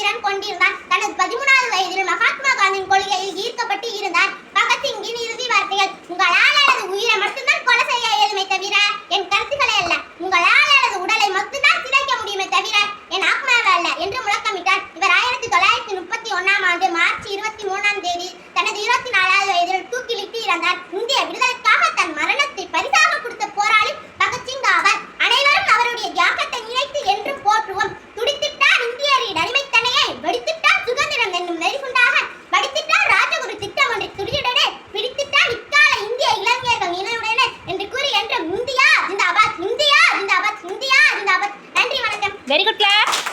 திறன் கொண்டிருந்தார் தனது பதிமூணாவது வயதில் மகாத்மா காந்தியின் கொள்கையில் ஈர்க்கப்பட்டு இருந்தார். பகத்சிங்கின் இறுதி வார்த்தைகள் உங்களால் அல்லது உயிரை மட்டும்தான் கொலை செய்ய இயலுமே தவிர என் கருத்துக்களை அல்ல. உங்களால் அல்லது உடலை மட்டும்தான் சிதைக்க முடியுமே தவிர என் ஆத்மாவை அல்ல என்று முழக்கமிட்டார். இவர் ஆயிரத்தி தொள்ளாயிரத்தி முப்பத்தி ஒன்னாம் ஆண்டு மார்ச் இருபத்தி மூணாம் தேதி தனது இருபத்தி வெரி குட் கிளாஸ்